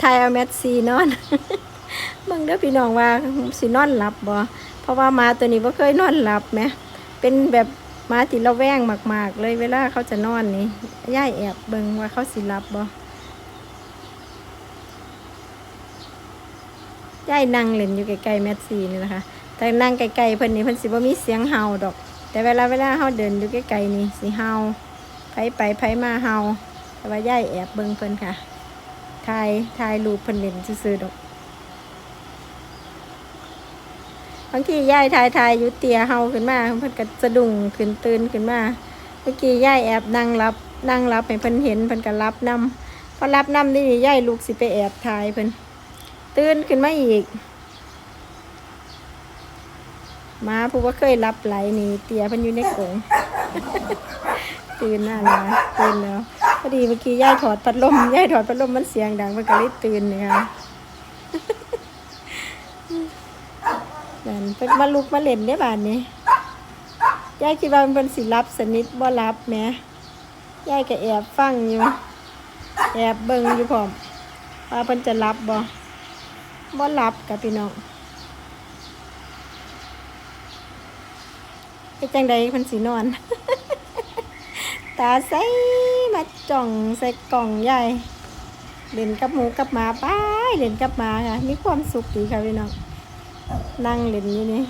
ไทยเอาแมทซีนอนเบิ่งเด้อพี่น้องว่าสินอนหลับบ่เพราะว่ามาตัวนี้บ่เคยนอนหลับแหมเป็นแบบมาที่ระแวงมาก ๆ เลยเวลาเขาจะนอนนี่ย่ายแอบเบิ่งว่าเขาสิหลับบ่ย่ายนั่งเล่นอยู่ใกล้ๆแมทซีนี่นะคะแต่นั่งไกลๆเพิ่นนี่เพิ่นสิบ่มีเสียงเห่าดอก แต่เวลาเวลาเฮาเดินอยู่ใกล้ๆนี่สิเห่าไผไปไผมาเห่าแต่ว่าย่ายแอบเบิ่งเพิ่นค่ะ ถ่ายถ่ายรูปเพิ่นเล่นซื่อๆดอกบางทียายทายทายอยู่เตียเฮาขึ้นมาเพิ่นก็สะดุ้งขึ้นตื่นขึ้นมาเมื่อกี้ยายแอบนั่งรับนั่งรับให้เพิ่นเห็นเพิ่นก็รับนํพอรับนำนี่ยายลูกสิไปแอบทายเพิ่นตื่นขึ้นมาอีกมาผู้ว่าเคยรับไหลนี่เตียเพิ่นอยู่ในกรงตื่นน่านะตื่นแล้ว พอดีเมื่อกี้ย่ายถอดพัดลมย่ายถอดพัดลมมันเสียงดังเพิ่นก็เลยตื่นนี่ค่ะนั่นเพิ่นมาลุกมาเล่นได้บานนี้ยายคิดว่ามันเป็นสิรับสนิทบ่รับแหมยายก็แอบฟังอยู่ แอบเบิ่งอยู่พร้อมว่าเพิ่นจะรับบ่บ่รับกับพี่น้องเฮ็ดจังใดเพิ่นสินอน ตาใสมาจ้องใส่กล่องยายเล่นกับหมูกับหมาไปเล่นกับหมาค่ะ มีความสุขดีค่ะพี่น้อง นั่งเล่นอยู่นี่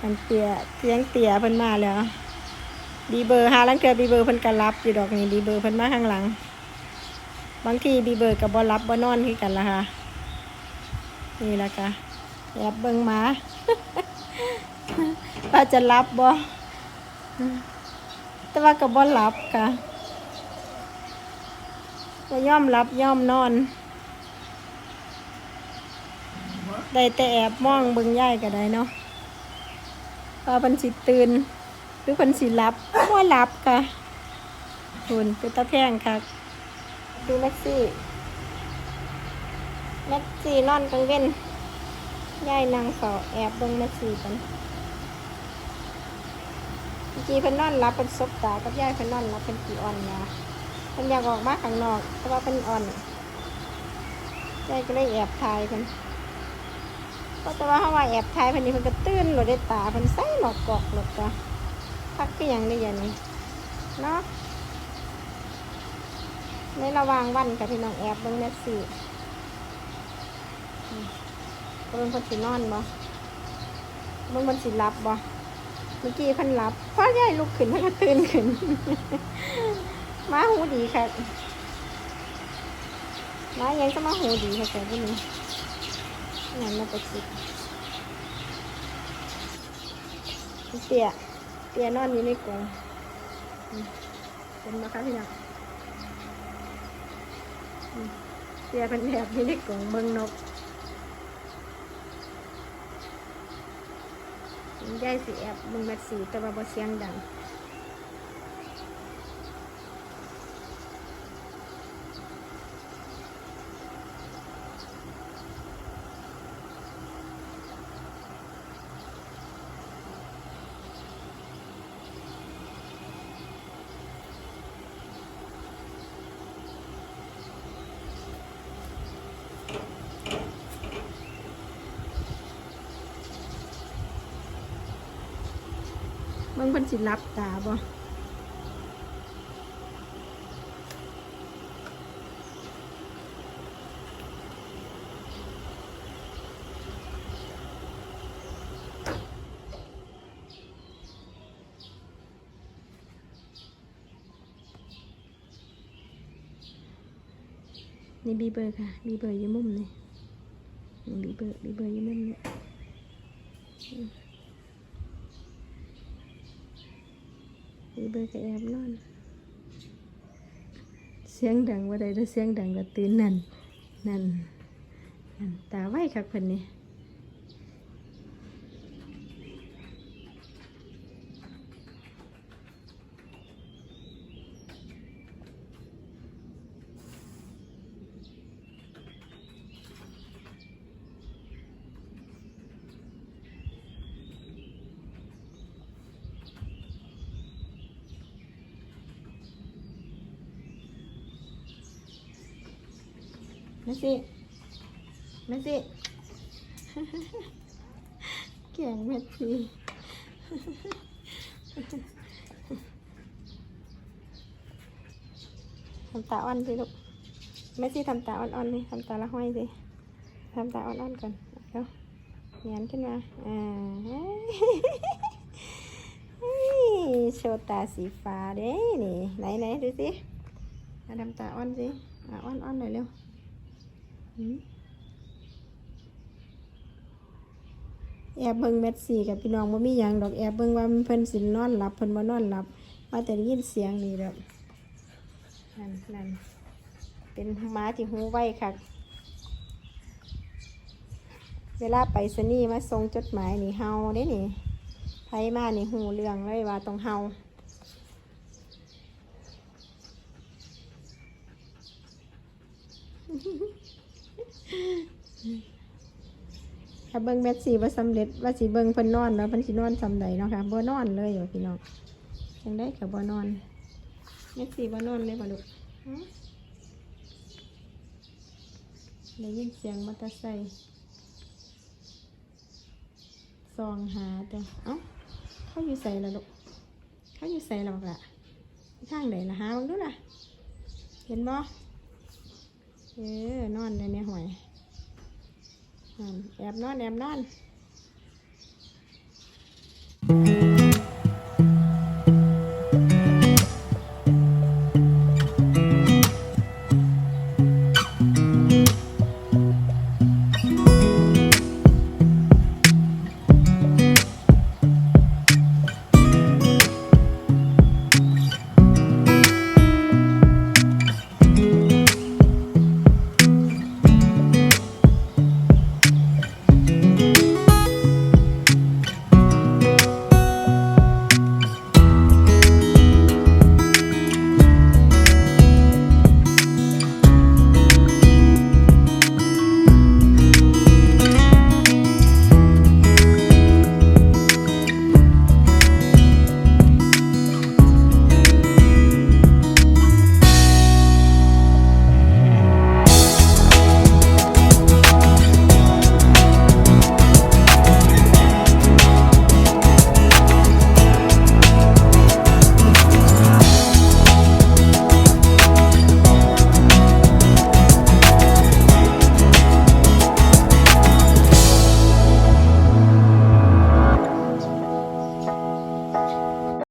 มันเตียเตียงเตียเพิ่นมาแล้ว ดีเบอร์หาลังเกือบีเบอร์เพิ่นก็รับอยู่ดอกนี่ดีเบอร์เพิ่นมาข้างหลัง บางทีบีเบอร์กับบ่รับบ่นอนคือกันละค่ะ นี่ละค่ะแอบเบิ่งหมาว่าจะรับบ่ แต่ว่าก็บ่รับค่ะก็ย่อมรับย่อมนอน ได้แต่แอบมองเบิ่งย่ายก็ได้เนาะว่าพันสิตื่นหรือพันสิหลับว่หลับกะคุณเป็นตาแพงค่ะดูแม็กซี่แม็กซี่นอนกลางเว้นย่ายนางเขาแอบเบิ่งแม็กซี่กัน กี้เพิ่นนอนหลับเป็นซบตากับยายเพิ่นนอนหลับเป็นกี่อ่อนยาเพิ่นอยากออกมาข้างนอกเพราะว่าเพิ่นอ่อนยายก็เลยแอบถ่ายเพิ่นก็แต่ว่าเขาว่าแอบถ่ายเพันนี้เพิ่นก็ตื่นหลดได้ตาเพิ่นใส่หมอกกอกหลดจ้ะพักก็ยังได้ยังนี้เนาะในระหว่างวันกับพี่น้องแอบเบิ่งแมสซี่อืมก็เป็นคนสินอนบ่เบิ่งมันสิหลับบ่ เมื่อกี้พิ่นหลับพอยายลุกขึ้นพิ่นก็ตื่นขึ้น มาหูดีค่ะมายังจะมาหูดีค่ะแต่พวกนี้นั่นมาประสิดเตียเตียนอนอยู่ในกรงอืมเป็นมาคะพี่น้องเตียเป็นแบบอยู่ในกรงเบิ่งนก ยายสีแอบมึงแมทสีแต่ว่าบ่เสียงดัง เบิ่งเพิ่นสิรับตาบ่นี่บีเบอร์ค่ะบีเบอร์อยู่มุมนี่บีเบอร์บีเบอร์อยู่มุมนี่อืมบี เบอร์ก็แอบนอน เสียงดังว่าใดถ้าเสียงดังก็ตื่นนั่น นั่นนั่นตาไหวครับคนนี้ มาสิมาสิแกงเม็ดสีทำตาอ่อนสิลูกแม่สิทำตาอ่อนๆนี่ทำตาละห้อยสิทำตาอ่อนๆก่อนเดี๋ยวเงียนขึ้นมาอ่าโชว์ตาสีฟ้าเด้นี่ไหนไหนดูสิทำตาอ่อนสิอะอ่อนๆหน่อยเร็ว แอบเบิ่งเม็ดสีกับพี่น้องว่ามีหยังดอกแอบเบิ่งว่ามันเพิ่นสินนอนหลับเพิ่นบ่นอนหลับ ว่าแต่ได้ยินเสียงนี่แบบนั่นนั่นเป็นหมาที่หูไวค่ะ เวลาไปสนีย์มาส่งจดหมายนี่เฮาเด้นี่ไผมานี่หูเรื่องเลยว่าต้องเฮา ถ้าเบิ่งเม็ดสีว่าสำเร็จว่าสิเบิ่งเพิ่นนอนแล้วเพิ่นสินอนสำใดเนาะค่ะบ่นอนเลยว่พี่น้องจังได้กับบ่นอนเม็ดสีบ่นอนเลยบ่ลูกได้ยินเสียงมอเตอร์ไซค์ซองหาแต่เอ้าเขาอยู่ใส่ละลูกเขาอยู่ใส่หรอกล่ะทางไหนล่ะหาเบังดูล่ะ เห็นบ่ เออนอนเลยแม่หอยแอบนอนแอบนอน